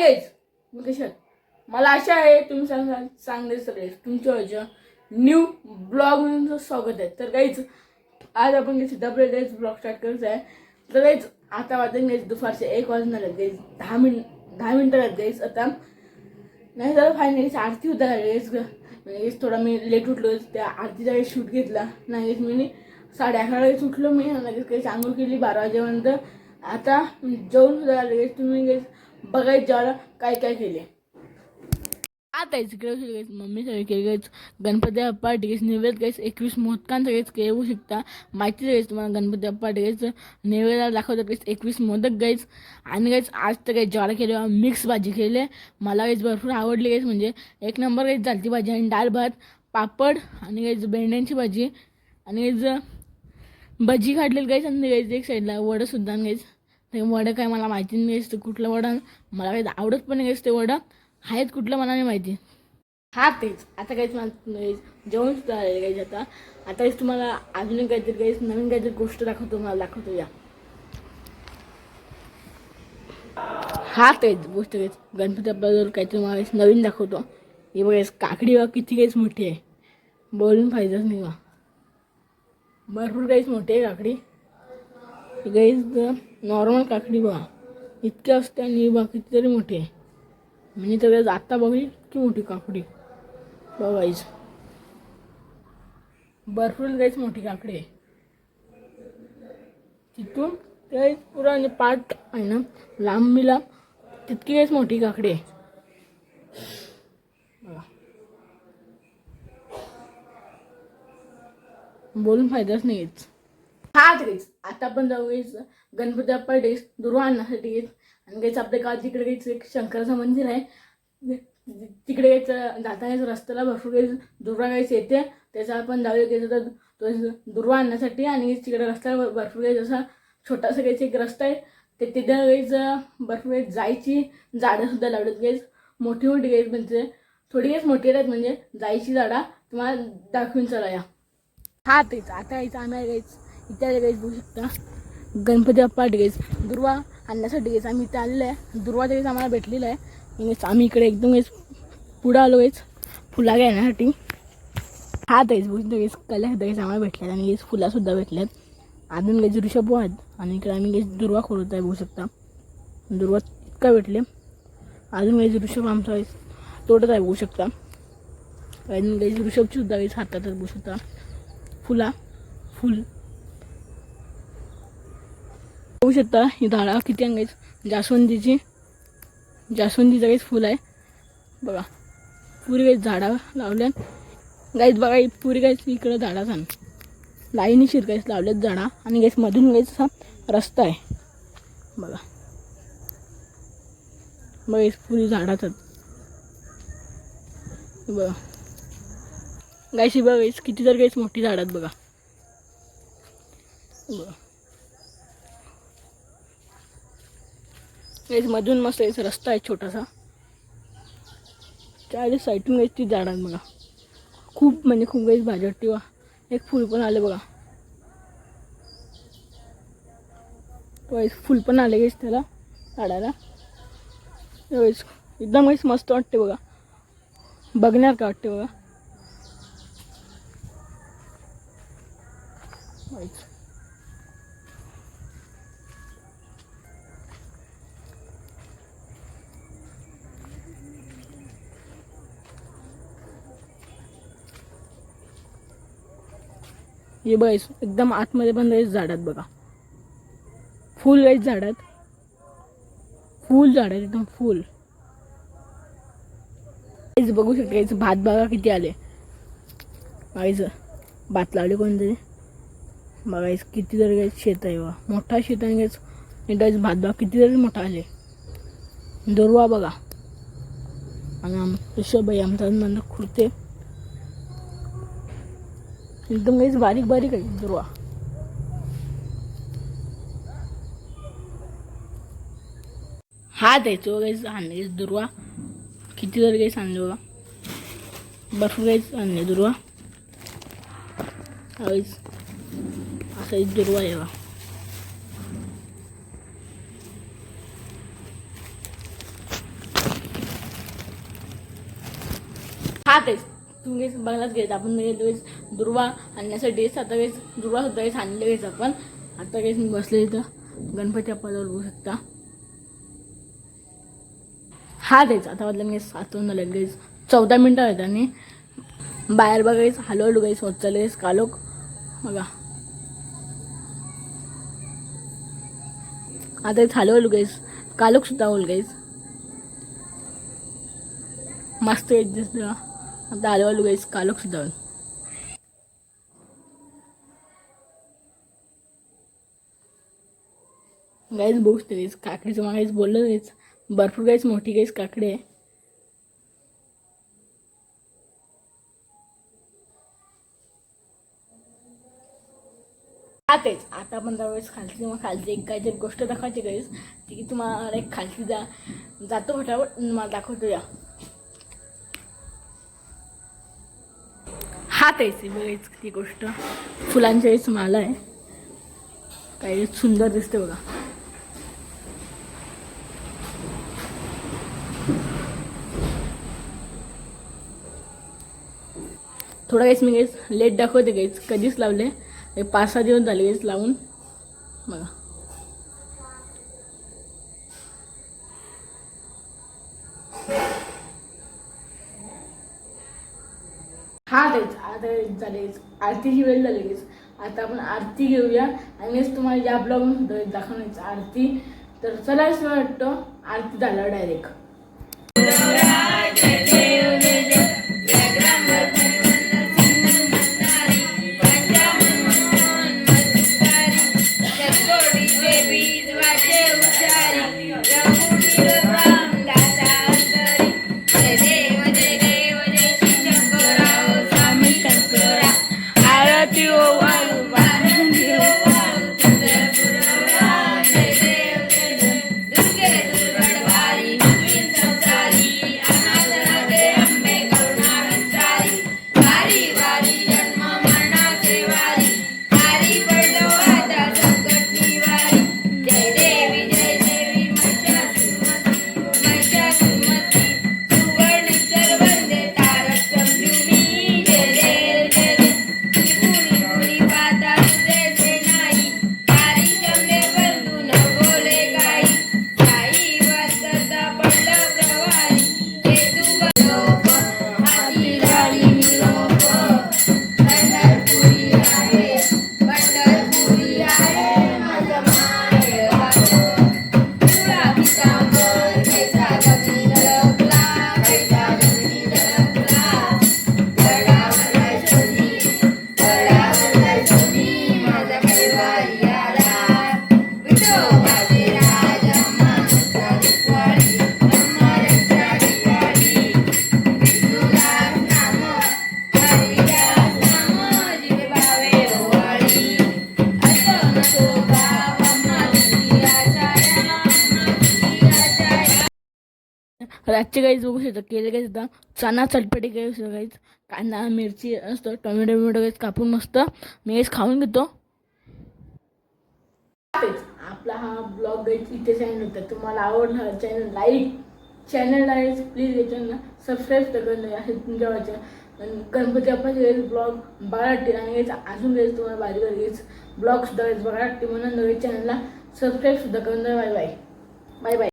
Guys मी कशा मला आशा आहे तुम्ही सांग चांगले सगळे. तुमच्या वरच्या न्यू ब्लॉग म्हणून स्वागत आहे. तर काहीच आज आपण काही डबल डेज ब्लॉग स्टार्ट करत आहे. तर काहीच आता वाजून गाईज दुपारचे एक वाजणार आहेत. गाईज दहा मिनिट दहा मिनटं आहेत गाईज आता नाही झालं फायनली आरती होता गाईज म्हणजे थोडा मी लेट उठलो त्या आरतीचा वेळेस शूट घेतला. नाही मी साडे अकरा वेळेस उठलो मी. लगेच काही चांगलं केली बारा वाजेपर्यंत. आता जेवण सुद्धा लगेच तुम्ही लगेच बघायचं जेवायला काय काय केले आता इकडे गाईस मम्मी सगळे केले गाईस गणपती अप्पा डिगेस निवेद गाईस एकवीस मोदकांचं सगळेच येऊ शकता. माहिती गाईस तुम्हाला गणपती अप्पा डिगेस नैवेद्याला दाखवतात गाईस एकवीस मोदक गाईस. आणि गायच आज तर काही ज्वाला केले मिक्स भाजी केले मला गाईस भरपूर आवडली गाईस म्हणजे एक नंबर गाईस झालती भाजी आणि डाळ भात पापड आणि गाईस भेंड्यांची भाजी. आणि गाईस भजी काढलेली गाईस आणि गाईस एक साईडला वडंसुद्धा गाईस ते वडं काय मला माहिती नाही असते कुठलं वडं. मला काही आवडत पण नाही असते ते वडं. आहेत कुठलं मला नाही माहिती. हा तेच. आता काहीच नाही जेवण सुद्धा आलेलं काहीच आता. आता काहीच तुम्हाला अजून काहीतरी काहीच नवीन काहीतरी गोष्ट दाखवतो मला दाखवतो या. हा तेच गोष्ट काहीच गणपती आपल्याजवळ काहीतरी मला नवीन दाखवतो. हे बघायच काकडी वा किती काहीच मोठी आहे. बोलून फायदाच नाही वा भरपूर काहीच मोठी आहे काकडी. काहीच नॉर्मल काकडी बघा. इतकी असते आणि बघा कितीतरी मोठी आहे. म्हणजे तर आत्ता बघली इतकी मोठी काकडी. बघायच भरपूर गाईच मोठी काकडी आहे. तिथून ते पुरा म्हणजे पाठ आहे ना लांबीला तितकी गैस मोठी काकडी आहे. बोलून फायदाच नाही हा तरीच आता आपण जाऊ गाईच गणपती बाप्पा डेस दुर्वा आणण्यासाठी येत आणि काहीच आपल्या गावात तिकडे काहीच एक शंकराचं मंदिर आहे तिकडे यायचं जातानाच रस्त्याला भरपूर काही दुर्वा काहीच येते. त्याचा आपण जाऊया घ्यायचं तर तो दुर्वा आणण्यासाठी आणि तिकडे रस्त्याला भरपूर काही जसा छोटासा काहीच एक रस्ता आहे ते तिथे काहीच भरपूर काही जायची झाडंसुद्धा लावलेत काहीच मोठी मोठी काहीच म्हणजे थोडी काहीच मोठी आहेत म्हणजे जायची झाडा. तुम्हाला दाखवून चला या. हा तेच. आता यायचं आम्ही गाईच इत्यादी गाईच बघू शकता. गणपती बाप्पा गाईच दुर्वा आणण्यासाठी गाईच आम्ही इथे आलेलो आहे. दुर्वाच्या गाईच आम्हाला भेटलेलं आहे. म्हणजे आम्ही इकडे एकदम गाईच पुढं आलो गाईच फुला घेण्यासाठी हा तेच बघू गेस कल्या गाईच आम्हाला भेटल्यात आणि गाईच फुलासुद्धा भेटल्यात अजून गाईच ऋषभ आहेत. आणि इकडे आम्ही गेस दुर्वा खोलत आहे बघू शकता. दुर्वा इतका भेटले. अजून गाईच ऋषभ आमचा गाईच तोडत आहे बघू शकता. अजून गाईच ऋषभची सुद्धा गाईच हातात बघू शकता. फुला फुल. बघू शकता ही झाडा किती अंगायची जास्वंदीची जास्वंदीचं काहीच फुल आहे. बघा पुरी काही झाडा लावल्यात गाईच बघा पुरी काहीच इकडं झाडा छान लाईनी शिरकायच लावल्यात झाडा. आणि गॅस मधून गाईच असा रस्ता आहे. बघा. बघा पुरी झाडाच बघा. गायशी बघा किती तर गाईच मोठी झाडात बघा. बघा. मधून मस्त यायचा रस्ता आहे छोटासा. चारी साईडून गाईस ती झाडात बघा. खूप म्हणजे खूप गाईस भाजी वाटते वा एक फुल पण आलं बघा. गाईच फुल पण आले गाईस त्याला झाडाला. गाईच एकदम गाईस मस्त वाटते बघा. बघण्यात का वाटते बघा? हे बघायच एकदम आतमध्ये पण जायचं झाडात बघा. फुल आहेत. झाडात फुल झाड आहेत एकदम फुल. गाईच बघू शकता भात बघा किती आले. बघायचं भात लावले कोणतरी. बघायचं किती तरी गाईच शेत आहे बा मोठा शेत आहे गाईच गाईच भात बघा किती तरी मोठा आले. दुर्वा बघा. आणि आम ऋषभ आहे आमचा म्हणलं खुर्ते. एकदम काहीच बारीक बारीक आहे दुर्वा. हा द्यायचो गाईस आणले दुर्वा. किती जर गाईस आणले बघा. बर्फ गाईस आणले दुर्वा. काहीच असा दुर्वा आहे बा हा तेच तुम्ही बघायलाच बघलाच घेत आपण गेलो guys दुर्वा आणण्यासाठी आता वेळेस दुर्वा सुद्धा काही आणले घ्यायचं आपण आता वेळेस मी बसले इथं. गणपती आपल्याला बघू शकता. हा तेच आता वाजलं मी सातून आलं गेस चौदा मिनटं आहेत आणि बाहेर बघायच हलवलो गाईस होत गेस कालोक बघा. आता इथं हलवलो गाईस कालोक सुद्धा होल गाईस मस्त येत दिसतं आता हलवलो गाईस कालोक सुद्धा गाईस गाईच गाईस काकडीचं मागायच बोललं नाहीच भरपूर गाईस मोठी गाईस काकडी आहे. तेच आता आपण त्यावेळेस खालची मग खालची एक काहीतरी गोष्ट दाखवायची गाईस ती की तुम्हाला एक खालची जा जातो फटाफट मला दाखवतो या. हा तेच बघायच ती गोष्ट. फुलांच्या वेळेस माला आहे. काही सुंदर दिसते बघा. थोडा काहीच मी काहीच लेट दाखवते काहीच. कधीच लावले. पाच सहा दिवस झाले काहीच लावून. बघा. हा तेच आता झालेच आरतीची वेळ झालीच आता आपण आरती घेऊया. आणि तुम्हाला या ब्लॉग दाखवण्याची आरती तर चला असं वाटतं आरती झालं डायरेक्ट रातचे गाईच बघू शकता केले गाईच सुद्धा चना चटपटी गाईस गाईच कांदा मिरची असतं टोमॅटो बिमॅटो गाईच कापून मस्त मी खाऊन घेतो. तेच आपला हा ब्लॉग गाईच इथे चॅनल होता तुम्हाला आवडला चॅनल लाईक चॅनल आहे प्लीज या चॅनलला सबस्क्राईब तर करणं आहे तुमच्या वाचा गणपती आपण गाईच ब्लॉग बघा आणि गाईच अजून गाईच तुम्हाला भारी भारी ब्लॉग सुद्धा गाईच बघा म्हणून नवीन चॅनलला सबस्क्राईब सुद्धा करून बाय बाय बाय बाय